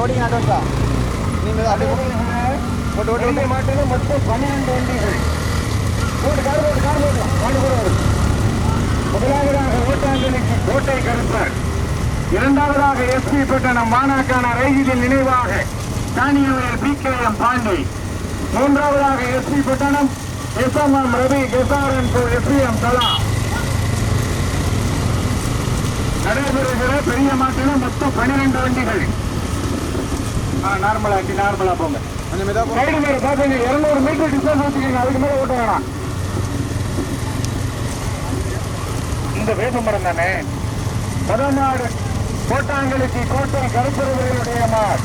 ஓடிங்க அட்வான்ஸா நீங்கள் அப்படியே ஓட்டு ஓட்டு ஓட்டு மாட்டின மொத்தம் பன்னிரெண்டு வண்டிகள். ஓட்டு கார் ஓட்டு கார் ஓட்டு வாடி கூட வரும். முதலாவதாக ஓட்டாங்கலுக்கு கோட்டை கருப்பர். இரண்டாவதாக எஸ்பி பட்டணம் மாணாக்கான ரைஜிதின் நினைவாக தானியவரில் பி கே எம் பாண்டி. மூன்றாவதாக SP Pattanam S M M Ravi கெசாரன் SP M தலா. நடைபெறுகிற பெரிய மாட்டின மொத்தம் பன்னிரண்டு வண்டிகள். நார்மலா நார்மலா போங்க. கொஞ்சம் போ மேல பாத்துங்க இருநூறு மீட்டர் டிஸ்டன்ஸ் வச்சுக்கோங்க அதுக்கு மேல ஓட்ட வேணாம். இந்த வேப்ப மரம் தானே? முதமாடு கோட்டாங்களுக்கு கோட்டை கருப்பருவர்களுடைய மார்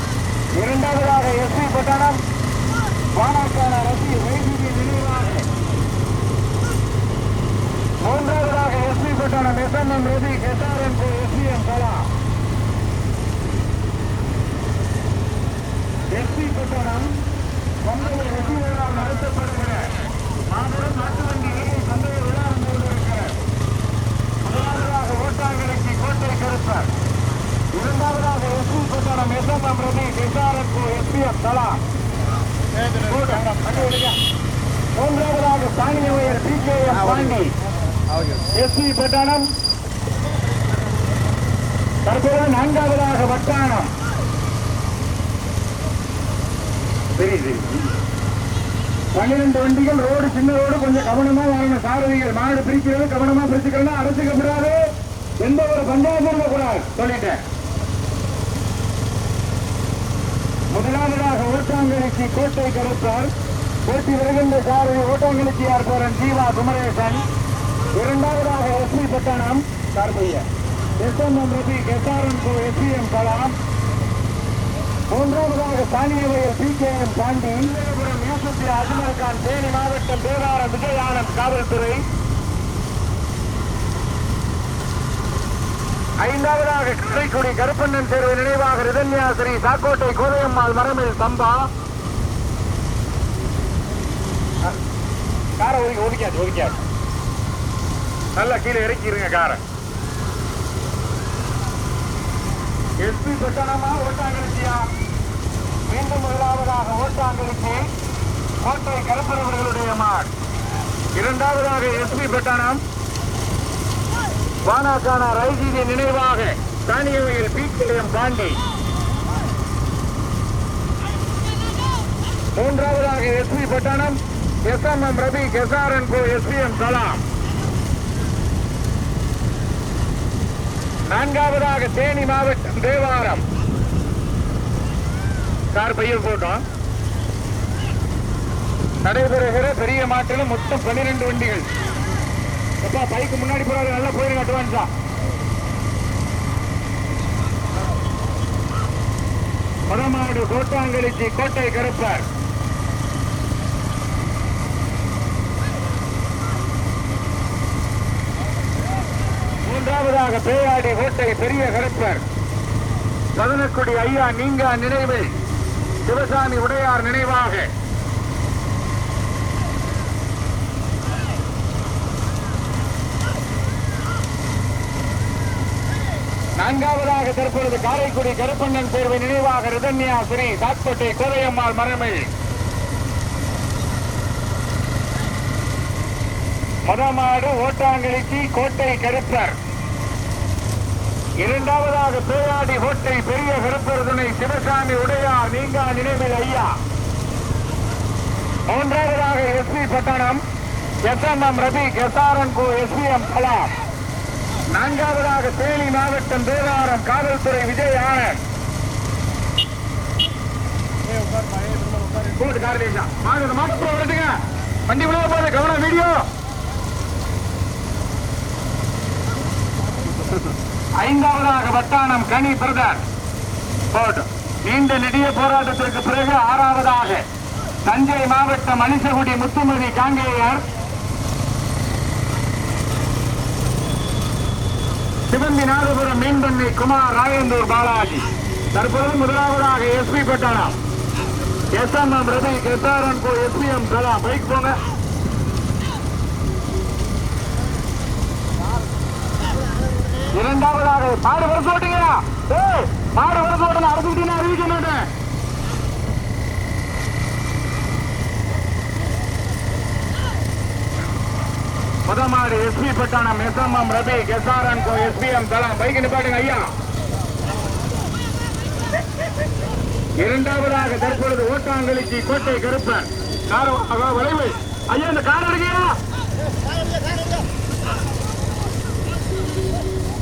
இரண்டாவதாக எஸ்பி பட்டணம் வானாக்கான ரசி வைத்திய நினைவாக. மூன்றாவதாக SP Pattanam S M M Ravi SRM SP M கலா. எஸ்பி பட்டணம் பந்தய ரசிகர்களால் நடத்தப்படுகிற மாபெரும் நாட்டு வண்டியை பந்தய விழா கொண்டிருக்கிறார் முதலாவதாக ஓட்டாங்கரைக்கு கோட்டை கருப்பர் இரண்டாவதாக SP Pattanam S M M Ravi SRM SP தலா மூன்றாவதாக சாணியவையர் P K M Pandi SP தற்போது நான்காவதாக வட்டானம் பன்னிரண்டு வண்டிகள் ரோடு சின்ன ரோடு கொஞ்சம் கவனமா வரணும் சாரதிகள் மாடு பிரிக்கிறது கவனமா பிரிச்சுக்கலாம் கூடாது எந்த ஒரு பஞ்சாயத்தும் கூடாது சொல்லிட்டேன். முதலாவதாக ஓட்டாங்கலிச்சி கோட்டை கருத்தார் போட்டி வருகின்ற சாரதி ஓட்டாங்கலிச்சியார் போரன் ஜீவா குமரேசன். இரண்டாவதாக SP Pattanam. சார்பைய S M M Rabi SRM கோ எஸ்பிஎம் கலாம். மூன்றாவதாக சாணியவையர் P K M Pandi Villiyapuram Yusuf Ajmal Khan Theni மாவட்டம் தேவாரம் விஜய் ஆனந்த் காவல்துறை. ஐந்தாவதாக கரைக்குடி கருப்பண்ணன் தேர்வு நினைவாக ரிதன்யாசிரி சாக்கோட்டை கோதையம்மாள் மரமில் சம்பா. காரை ஒதுக்காது ஒதுக்காது நல்லா கீழே இறக்கிருங்க காரை. எஸ்பி பட்டணமா ஓட்டாங்கலிச்சியா மீண்டும் முதலாவதாக ஓட்டாங்கலிச்சி கோட்டை கலப்பரவர்களுடைய மாட். இரண்டாவதாக எஸ்பி பட்டணம் வானாக்கான ரைஜிதி நினைவாக தானியவையில் பீக்கியம் பாண்டி. மூன்றாவதாக SP Pattanam S M M Ravi கெசாரன் கோ எஸ்பிஎம் கலாம். நான்காவதாக தேனி மாவட்டம் தேவாரம். கார் பையல் போட்டோம். நடைபெறுகிற பெரிய மாட்டிலும் மொத்தம் பன்னிரண்டு வண்டிகள். அப்பா பைக்கு முன்னாடி போறாரு. நல்லா போயிருங்க அட்வான்ஸா பதமாடு கோட்டாங்கலிச்சி கோட்டை கருப்பார். முதலாவதாக பேயாடி கோட்டை பெரிய கருப்பர். சதனக்குடி ஐயா நீங்கா நினைவு. சிவசாமி உடையார் நினைவாக. நான்காவதாக தற்பொழுது காரைக்குடி கருப்பண்ணன் தேர்வை நினைவாக ரிதன்யா ஸ்ரீ சாத்கோட்டை கோதையம்மாள் மரமில் மதமாடு ஓட்டாங்கலிச்சி கோட்டை கருப்பர். இரண்டாவதாக பேராடி கோட்டை பெரிய கருப்பருதுனை சிவசாமி உடையார் நீங்கா நினைவில் ஐயா. மூன்றாவதாக SP Pattanam S M M Ravi SRN கோ எஸ் வி எம் கலாம். நான்காவதாக தேனி மாவட்டம் தேவாரம் காவல்துறை விஜய் ஆனந்த். வண்டி விழுக போது கவனம் வீடியோ. ஐந்தாவதாக வட்டானம் கனி பிரதர். போட்டு நீண்ட நெடிய போராட்டத்திற்கு பிறகு ஆறாவதாக தஞ்சை மாவட்டம் மணிசகுடி முத்துமதி காங்கேயர். சிவந்திநாதபுரம் மீன்பண்ணை குமார் ராயந்தூர் பாலாஜி. தற்போது முதலாவதாக SP Pattanam S M M Ravi SRN கோ எஸ்பிஎம் கலா. பைக் போங்க. இரண்டாவதாக பாடு வர சொல்லிட்டீங்க மாடு வரது உடனே அறுத்துக்கிட்டீங்கன்னா அறிவிக்க SP Pattanam SMM Rabi SRN கோ எஸ்பிஎம் தலாம் பைக் நிப்பாட்டுங்க ஐயா. இரண்டாவதாக தற்பொழுது ஓட்டாங்கலிக்கு கோட்டை கருப்பன் கார வளைவு. ஐயா இந்த கார் எடுக்கியா?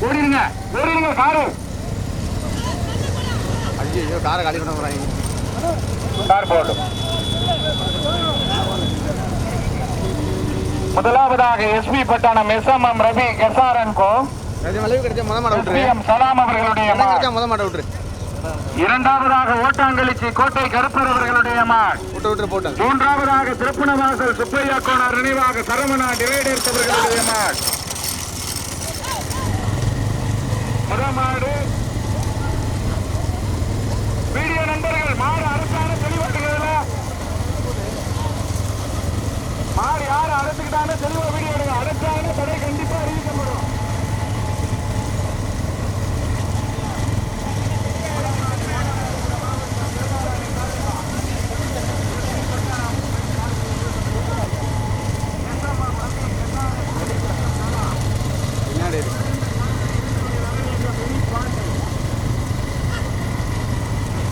ஓடிடுங்க. ஓடிடுங்க காரு ஐயோ காரை காலி பண்ண போறாங்க. கார் போட்டும் முதலாவதாக SP Pattanam SMM Rabi SRN கோ. வளைவு கிடைச்சா முத மாட விட்டுரு. எஸ்பிஎம் சலாம் அவர்களுடைய முத மாட. விட்டுரு. இரண்டாவதாக ஓட்டாங்கலிச்சி கோட்டை கருப்பர் அவர்களுடைய மாடு. போட்டேன் மூன்றாவதாக திருப்பணவாசல் சுப்பையா கோனார் நினைவாக சரவணா டிவைடர்ஸ் அவர்களுடைய மாடு. முதல் மாடு வீடியோ நண்பர்கள் மாடு அரசான தெளிவாட்டுகிறதுல மாடு யாரு அழைச்சுக்கிட்டாங்க தெளிவாக வீடியோ எடுங்க. அழைச்சாங்கன்னா தடை கண்டிப்பாக அறிவிக்கப்படும் பின்னாடி இருக்கு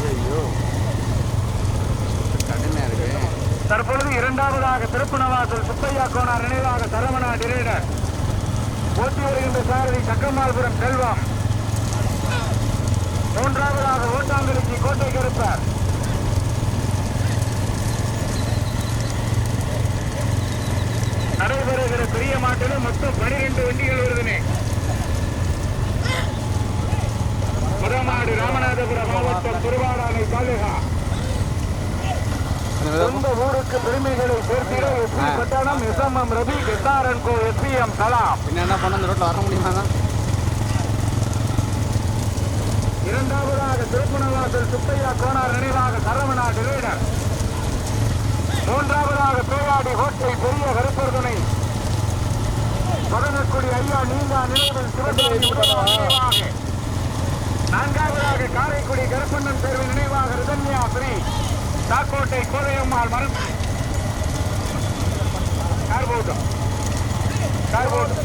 ஐயோ கடுமையா இருக்கு தற்பொழுது இரண்டாவதாக திருப்பணவாசல் சுப்பையா கோனார் நினைவாக சரவணா டிரேடர். போட்டி வருகின்ற சாரதி சக்கமால்புரம் செல்வம். மூன்றாவதாக ஓட்டாங்கலுக்கு கோட்டை கருப்பர். நடைபெறுகிற பெரிய மாட்டிலும் மொத்தம் பனிரெண்டு வண்டிகள் வருதுனே. முதமாடு ராமநாதபுரம் மாவட்டம் திருவாடானை தாலுகா. சொந்த ஊருக்கு பெருமைகளை சேர்த்திட SP. Pattanam S M M Ravi SRN கோ எஸ்பிஎம் கலாம். என்ன பண்ண அந்த ரோட்ல வர முடியுமா இரண்டாவதாக திருப்பணவாசல் சுப்பையா கோனார் நினைவாக சரவணா டிவைடர் மூன்றாவதாக பேயாடி ஹோட்டை பெரிய கருப்பர்தனை. பதனக்குடி ஐயா நீங்கா நினைவில் நினைவாக. நான்காவதாக காரைக்குடி கருப்பண்ணன் தேர்வு நினைவாக ரிதன்யா ஸ்ரீ. தாக்கோட்டை கோதையம்மாள் மரம். கார் போட்டும் கார் போட்டும்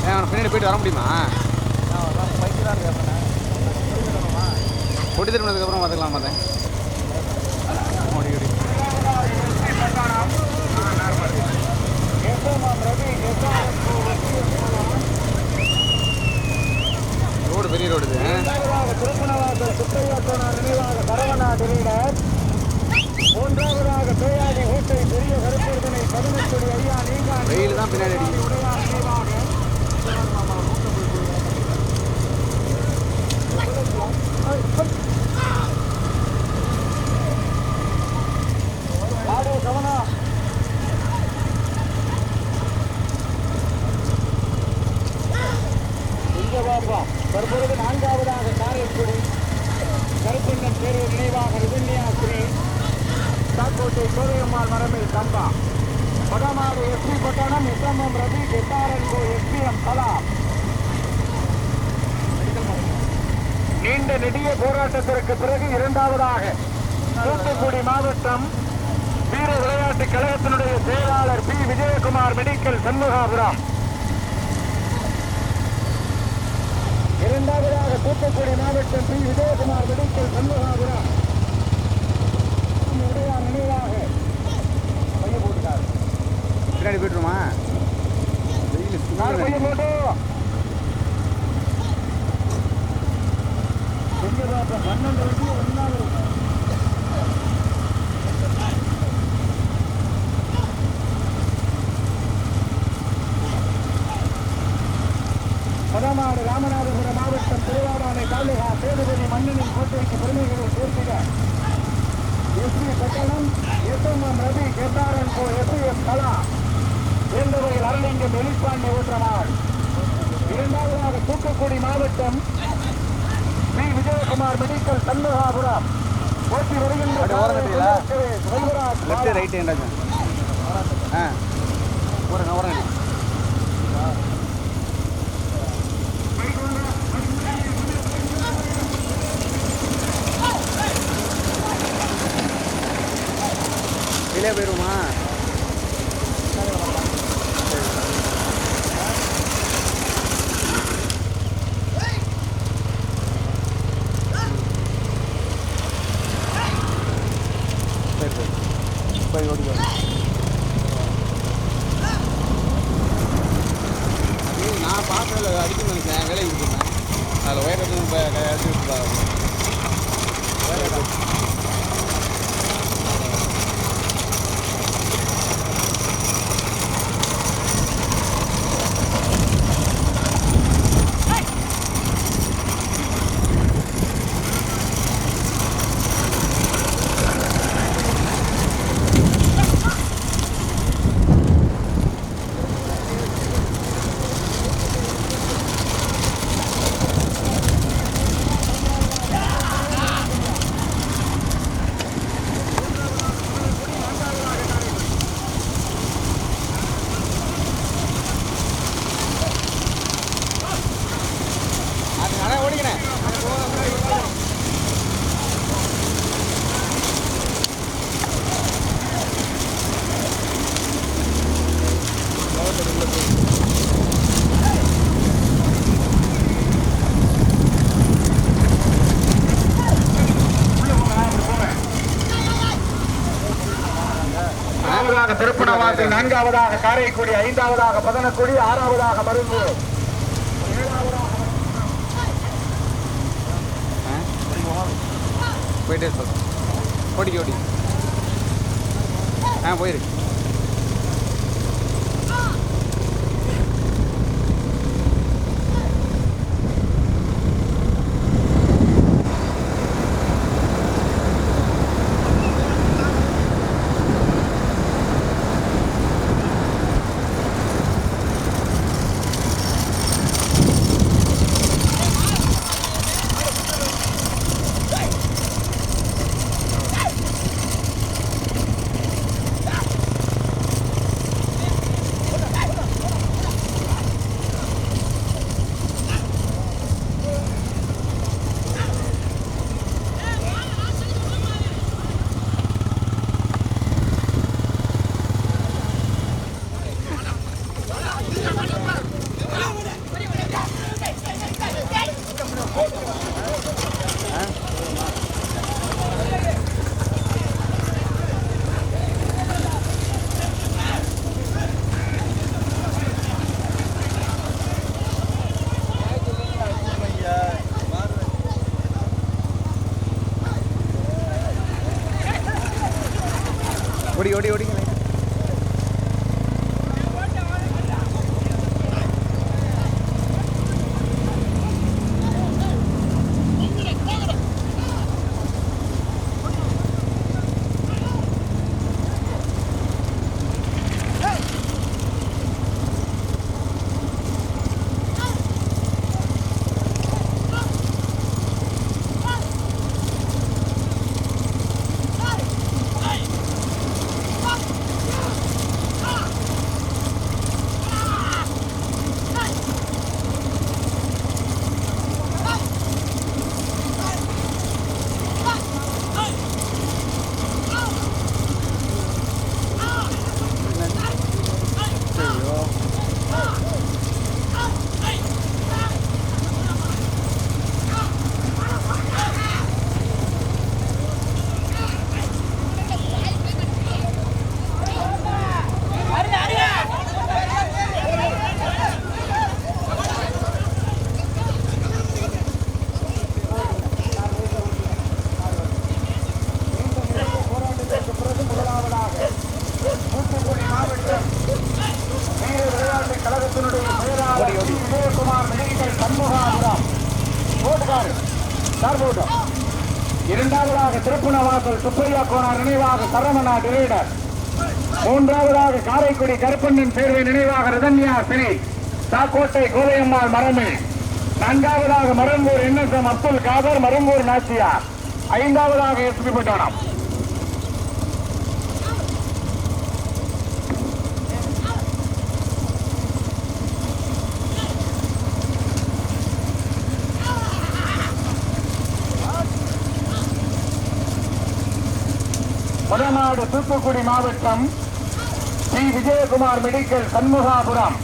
ஏன் அவனை பின்னாடி போயிட்டு வர முடியுமா? பொட்டி திரும்பினதுக்கு அப்புறம் பார்த்துக்கலாம் பார்த்தேன் ஓடி ஓடி ரோடு பெரிய ரோடு இது. திருப்பணவாசல் சுப்பையா கோனார் நினைவாக சரவணா டிவைடர் மூன்றாவதாக பேயாடி ஹோட்டை பெரிய கருப்பொருதனை பதினெட்டு ஐயா நீங்கா வெயில் தான் பின்னாடி உடையார் நினைவாக ஆடோ கவனம் இங்க பார்ப்போம் தற்பொழுது நான்காவதாக காரைக்குடி கருப்பண்ணன் தேர்வு நினைவாக ரிதன்யாஸ்ரீ தாக்கோட்டை கோதையம்மாள் மரமில் கம்பா படமாடு SP Pattanam S M M Ravi SRN கோ எஸ்பிஎம் கலாம் நீண்ட நெடிய போராட்டத்திற்கு பிறகு இரண்டாவதாக தூத்துக்குடி மாவட்டம் வீர விளையாட்டு கழகத்தினுடைய செயலாளர் பி விஜயகுமார் நான்காவதாக திருப்பணவாசி நான்காவதாக காரைக்குடி ஐந்தாவதாக பதனக்குடி ஆறாவதாக மருந்தூர் போயிட்டே சொல்றேன் ஓடி ஓடி ஆ போயிருக்கு சரவணா டிரைடர் மூன்றாவதாக காரைக்குடி கருப்பண்ணன் சேர்வை நினைவாக ரதன்யா சிறி. சாக்கோட்டை கோதையம்மாள் மரமே. நான்காவதாக மரம்பூர் என்எஸ்எம் அப்துல் காதர் மரம்பூர் நாச்சியார். ஐந்தாவதாக எஸ்பி பட்டணம். தமிழ்நாடு தூத்துக்குடி மாவட்டம் ஸ்ரீ விஜயகுமார் மெடிக்கல் சண்முகாபுரம்.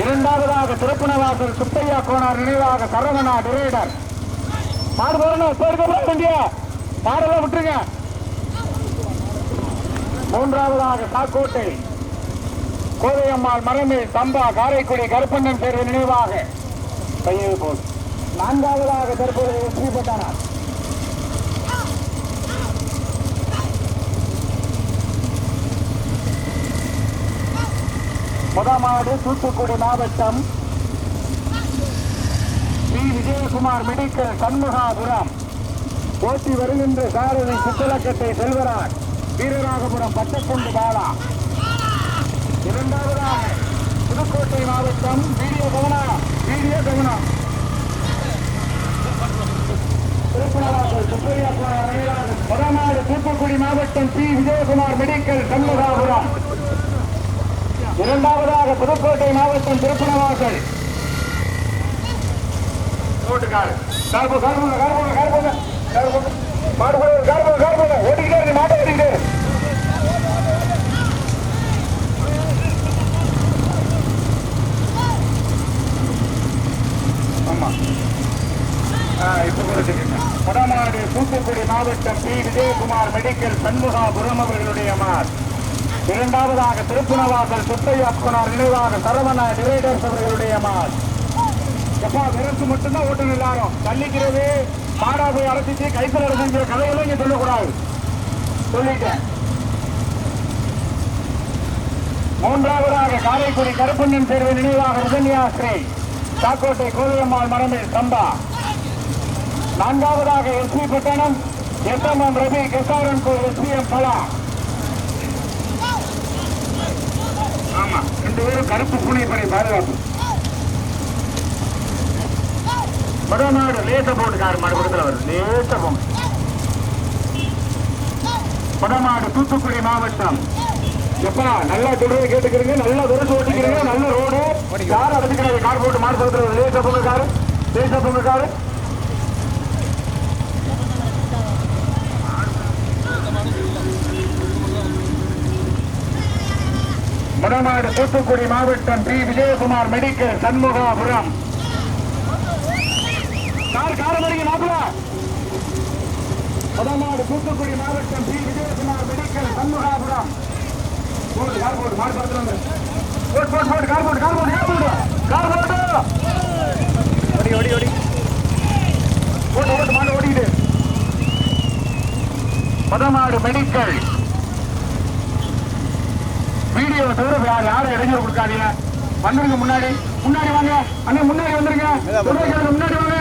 இரண்டாவதாக திருப்பணவாசல் சுப்பையா கோனார் நினைவாக சரவணா டிரைடர். பாடு போறணும் போயிருக்க வேண்டிய? விட்டுருங்க. மூன்றாவதாக சாக்கோட்டை. கோதையம்மாள் மரமேல் தம்பா காரைக்குடி கருப்பண்ணன் தேர்வு நினைவாக. கையெழு போல் நான்காவதாக தற்போது ஸ்ரீபட்டானார் முதமாடு தூத்துக்குடி மாவட்டம் ஸ்ரீ விஜயகுமார் மெடிக்கல் சண்முகாபுரம். போட்டி வருகின்ற சாரதி சுத்தலக்கட்டை செல்வராஜ் வீரராகபுரம் பட்டக்குண்டு பாலா. இரண்டாவதாக புதுக்கோட்டை மாவட்டம் வீடியோ கவனம் வீடியோ கவனம் சுப்பையா முதமாடு தூத்துக்குடி மாவட்டம் பி. விஜயகுமார் மெடிக்கல் சண்முகாபுரம். இரண்டாவதாக புதுக்கோட்டை மாவட்டம் திருப்பணவாசல் ஆமா. வடமாடு தூத்துக்குடி மாவட்டம் பி. விஜயகுமார் மெடிக்கல் சண்முகாபுரம் அவர்களுடைய மார் இரண்டாவதாக திருப்புணவாசல் சுத்தையாக்குனார் நினைவாக சரவண டிவைடர்ஸ் அவர்களுடைய மார் எப்பா விரசு மட்டும்தான் ஓட்டணும் எல்லாரும். தள்ளிக்கிறது மாடா போய் அழைச்சிச்சு கைத்தில் அடைச்சிக்கிற கதையெல்லாம் இங்க சொல்லக்கூடாது. சொல்லிட்டேன். மூன்றாவதாக காரைக்குடி கருப்பண்ணன் தேர்வு நினைவாக உதன்யாஸ்ரீ சாக்கோட்டை கோதையம்மாள் மரமில் சம்பா. நான்காவதாக எஸ்பி பட்டணம் எஸ்எம்எம் ரவி கெசாரன் கோவில் எஸ் பி எம் பலா. பேரும் கருப்பு பூனை பாதுகாப்பு. வடநாடு லேச போட்டுக்காரு மாடு கொடுத்துல லேச போங்க. வடநாடு தூத்துக்குடி மாவட்டம். எப்பா நல்லா சொல்றதை கேட்டுக்கிறீங்க நல்லா விரசு ஓட்டிக்கிறீங்க நல்ல ரோடு. யாரும் அடைச்சிக்கிறாங்க கார் போட்டு மாடு சொல்றது லேச பொங்க காரு. லேச பொங்க காரு. வடநாடு தூத்துக்குடி மாவட்டம் P. Vijayakumar medical Shanmugapuram. Car காரமடிங்க மாப்பிள? வடநாடு தூத்துக்குடி மாவட்டம் பி. விஜயகுமார் மெடிக்கல் சண்முகாபுரம். போடு கார் போடு மாடு பார்த்துருங்க போட்டு போட்டு போட்டு கார் போட்டு கார் போட்டு கார் போட்டு கார் போட்டு ஓடி ஓடி ஓடி. போட்டு போட்டு மாடு ஓடிக்கிட்டு. வடநாடு மெடிக்கல் வீடியோ தவிர யார் யாரும் இடைஞ்சல் கொடுக்காதீங்க. வந்துருங்க முன்னாடி. முன்னாடி வாங்க. அண்ணன் முன்னாடி வந்துருங்க. முன்னாடி வாங்க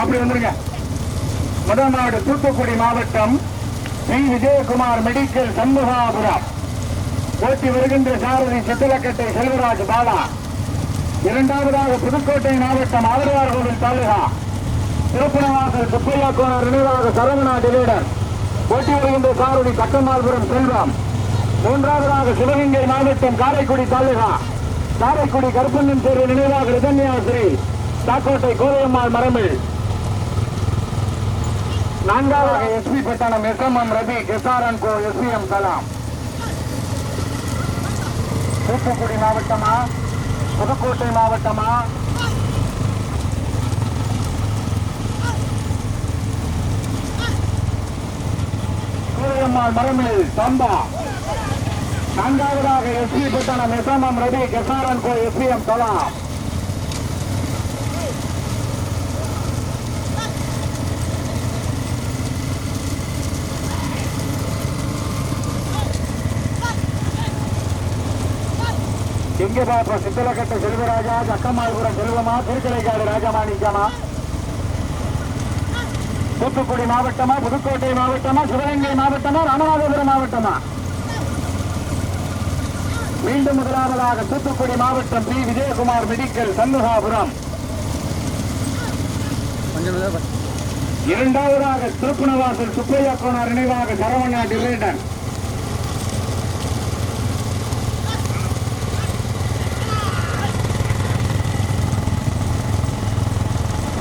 அப்படி வந்துருங்க. முதல்நாடு தூத்துக்குடி மாவட்டம் ஸ்ரீ விஜயகுமார் மெடிக்கல் சண்முகாபுரம். போட்டி வருகின்ற சாரதி சித்தலக்கட்டை செல்வராஜ் பாலா. இரண்டாவதாக புதுக்கோட்டை மாவட்டம் ஆதரவார் கோவில் தாலுகா. திருப்பணவாசல் சுப்பையா கோணர் நினைவாக சரவணா டிலீடர் போட்டி வருகின்ற சாரதி கட்டமால்புரம் செல்வம். மூன்றாவதாக சிவகங்கை மாவட்டம் காரைக்குடி தாலுகா. காரைக்குடி கருப்பண்ணன் தேர்வு நினைவாக ரிதன்யாசிரி சாக்கோட்டை கோதையம்மாள் மரமில் நான்காவதாக SP Pattanam S M M Ravi கெசாரன் கோ எஸ்பிஎம் கலாம். தூத்துக்குடி மாவட்டமா? புதுக்கோட்டை மாவட்டமா? பெருமாள் மரமில் சம்பா நான்காவதாக SP Pattanam S M M Ravi கெசாரன் கோ எஸ்பிஎம் கலாம் எங்கே பாப்பா? சித்தலக்கட்ட செல்வராஜா சக்கமாள்புரம் செல்வமா? திருக்கலைக்காடு ராஜமாணிக்கமா? தூத்துக்குடி மாவட்டமா புதுக்கோட்டை மாவட்டமா சிவகங்கை மாவட்டமா ராமநாதபுரம் மாவட்டமா? மீண்டும் முதலாவதாக தூத்துக்குடி மாவட்டம் பி. விஜயகுமார் மெடிக்கல் சண்முகாபுரம். இரண்டாவதாக திருப்புணவாசல் சுப்பையா கோனார் நினைவாக சரவணா டிரேடன்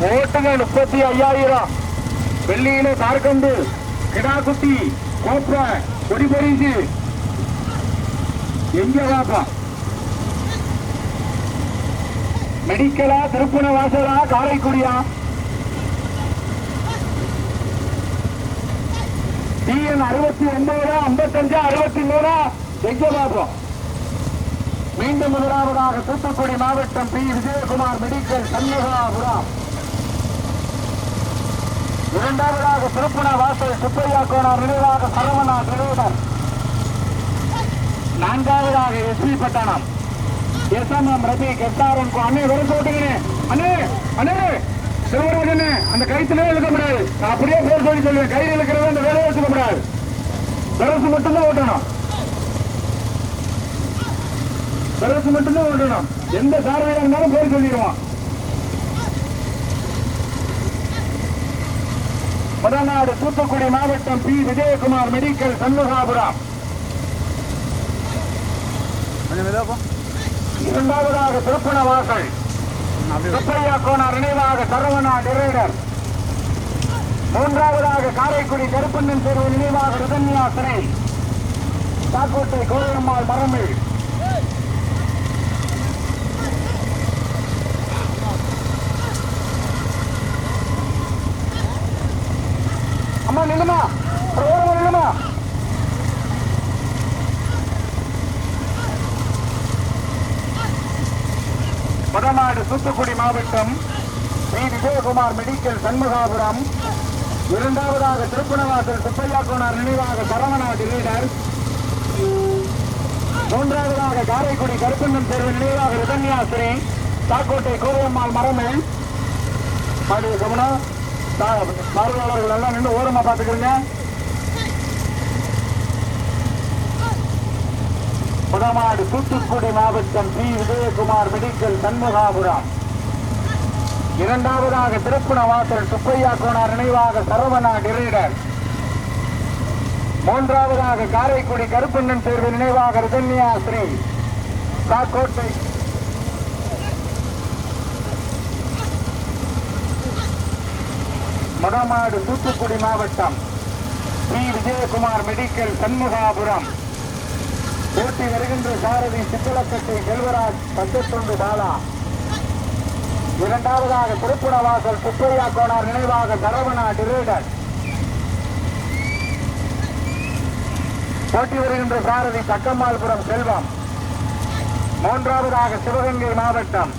ஓட்டுகள் முப்பத்தி ஐயாயிரம். வெள்ளியில தார்கண்டு கிடாக்குட்டி கோப்ரா கொடி பொறிஞ்சு எங்க வாப்பா? மெடிக்கலா திருப்புண வாசலா காரைக்குடியா? டிஎன் அறுபத்தி ஒன்பதா ஐம்பத்தஞ்சா அறுபத்தி மூணா எங்க பார்ப்போம் மீண்டும் முதலாவதாக தூத்துக்குடி மாவட்டம் பி. விஜயகுமார் மெடிக்கல் சண்முகாபுரம் இரண்டாவதாக திருப்பண வாசல் சுப்பையா கோணார் நினைவாக சரவணா நினைவுடன். நான்காவதாக எஸ்பி பட்டணம். எஸ்எம்எம் ரவி கெட்டாரன் அண்ணே வெறும் சொல்லிட்டுங்கண்ணே அண்ணே அண்ணே சிவராஜனே அந்த கைத்திலே இழுக்க முடியாது. நான் அப்படியே பேர் சொல்லி சொல்லுவேன். கையில் இழுக்கிறது அந்த வேலையை வச்சுக்க முடியாது. பெருசு மட்டும்தான் ஓட்டணும். பெருசு மட்டும்தான் ஓட்டணும். எந்த சாரதியாக இருந்தாலும் பேர் சொல்லிடுவான். முதல்நாடு தூத்துக்குடி மாவட்டம் பி. விஜயகுமார் மெடிக்கல் சண்முகாபுரம். இரண்டாவதாக திருப்பண வாசல் சுப்பையா கோனார் நினைவாக சரவணா டிரைடர். மூன்றாவதாக காரைக்குடி கருப்பண்ணன் தெருவு நினைவாக ரிதன்யா சிறை. தாக்கோட்டை கோயம்மாள் மரமில் அம்மா நில்லுமா? ஓரமா நில்லுமா வடநாடு தூத்துக்குடி மாவட்டம் ஸ்ரீ விஜயகுமார் மெடிக்கல் சண்முகாபுரம். இரண்டாவதாக திருப்பணவாசல் சுப்பையா கோனார் நினைவாக சரவணாதி லீடர். மூன்றாவதாக காரைக்குடி கருப்பண்ணன் தெருவு நினைவாக ரிதன்யாசிரி தாக்கோட்டை கோவையம்மாள் மரமே மாடு கவனம் பார்வையாளர்கள் எல்லாம் நின்று ஓரமா பாத்துக்கிறீங்க குடமாடு தூத்துக்குடி மாவட்டம் பி. விஜயகுமார் மெடிக்கல் சண்முகாபுரம். இரண்டாவதாக திருப்புண வாசல் சுப்பையா கோனார் நினைவாக சரவணா டிரைடர். மூன்றாவதாக காரைக்குடி கருப்பண்ணன் தேர்வு நினைவாக ரிதன்யா ஸ்ரீ. காக்கோட்டை மதமாடு தூத்துக்குடி மாவட்டம் பி. விஜயகுமார் மெடிக்கல் சண்முகாபுரம். போட்டி வருகின்ற சாரதி சித்தலக்கட்டி செல்வராஜ் பச்சத்தொண்டு பாலா. இரண்டாவதாக திருப்புணவாசல் சுப்பையா கோனார் நினைவாக சரவணா டிரேடர். போட்டி வருகின்ற சாரதி தக்கம்மாள்புரம் செல்வம். மூன்றாவதாக சிவகங்கை மாவட்டம்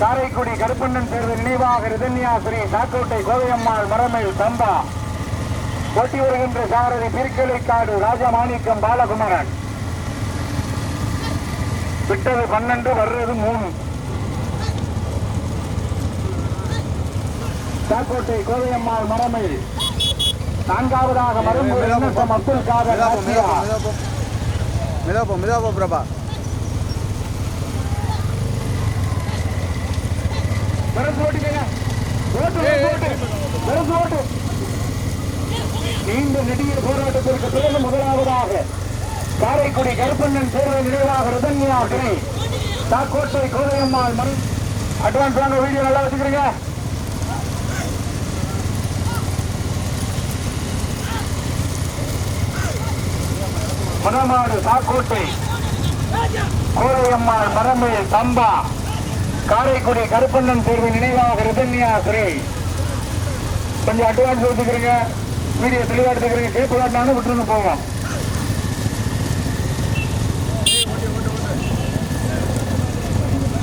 காரைக்குடி கருப்பண்ணன் தேர்வு நினைவாக ரிதன்யாசிரி சாக்கோட்டை கோவையம்மாள் மரமேல் சம்பா. போட்டி வருகின்ற சாரதி பிரிக்கலைக்காடு ராஜமாணிக்கம் பாலகுமரன். விட்டது பன்னெண்டு வர்றது மூணு. சாக்கோட்டை கோவையம்மாள் மரமேல். நான்காவதாக என்எஸ்எம் அப்துல் காதர் மெதுவாப்பா மெதுவாப்பா பிரபா. பெருசு ஓட்டுங்க ஓட்டு ஓட்டு. ஓட்டு. நீண்ட நெடிய போராட்டத்திற்கு பிறகு முதலாவதாக காரைக்குடி கருப்பண்ணன் தேர்வு நினைவாக ரதன்யா கிளை தாக்கோட்டை கோதையம்மாள் மண். அட்வான்ஸ் வாங்க வீடியோ நல்லா வச்சுக்கிறீங்க. மணமாடு தாக்கோட்டை கோதையம்மாள் மரமே தம்பா. காரைக்குடி கருப்பண்ணன் தேர்வு நினைவாக ரிதன்யா சிறை. கொஞ்சம் அட்வான்ஸ் எடுத்துக்கிறீங்க. வீடியோ தெளிவாக எடுத்துக்கிறீங்க. கேப்பு காட்டினாலும் விட்டுருந்து போவோம்.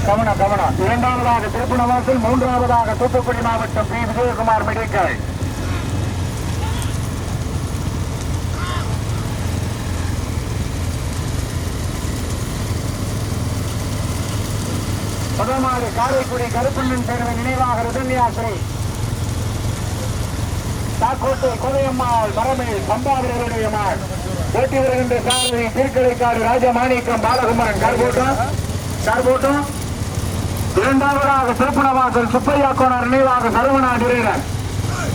கவனம் கவனம். இரண்டாவதாக திருப்பணவாசல் மூன்றாவதாக தூத்துக்குடி மாவட்டம் பி. விஜயகுமார் மெடிக்கல். பதமாறு காரைக்குடி கருப்பண்ணன் பேரவை நினைவாக ருதன்யாசிரி தாக்கோட்டை கோதையம்மாள் மரமேல் சம்பாதிரமாள் போட்டி வருகின்ற சாரதி திருக்கடைக்காடு ராஜமாணிக்கம் பாலகுமரன். கார்போட்டம் கார்போட்டம் இரண்டாவதாக திருப்பணவாசல் சுப்பையா கோனார் நினைவாக சரவணா டிரைவர்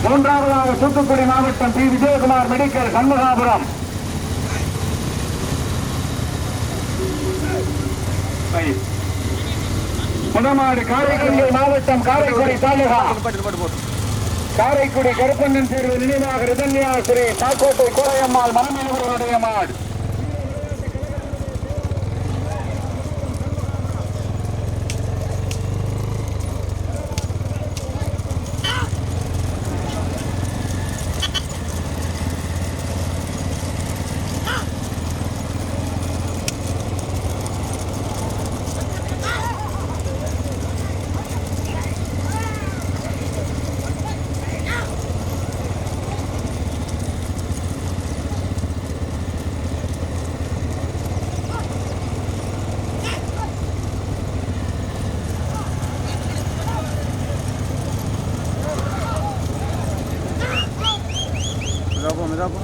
மூன்றாவதாக தூத்துக்குடி மாவட்டம் P. Vijayakumar medical Shanmugapuram. Thank you. முதமாடு காரைக்குடி மாவட்டம் காரைக்குடி தாலுகா. காரைக்குடி கருப்பண்ணன் தேர்வு நினைவாக ரிதன்யா ஸ்ரீ தாக்கோட்டை கோரையம்மாள் மனமேவர்களுடைய மாடு. kamera. Bunu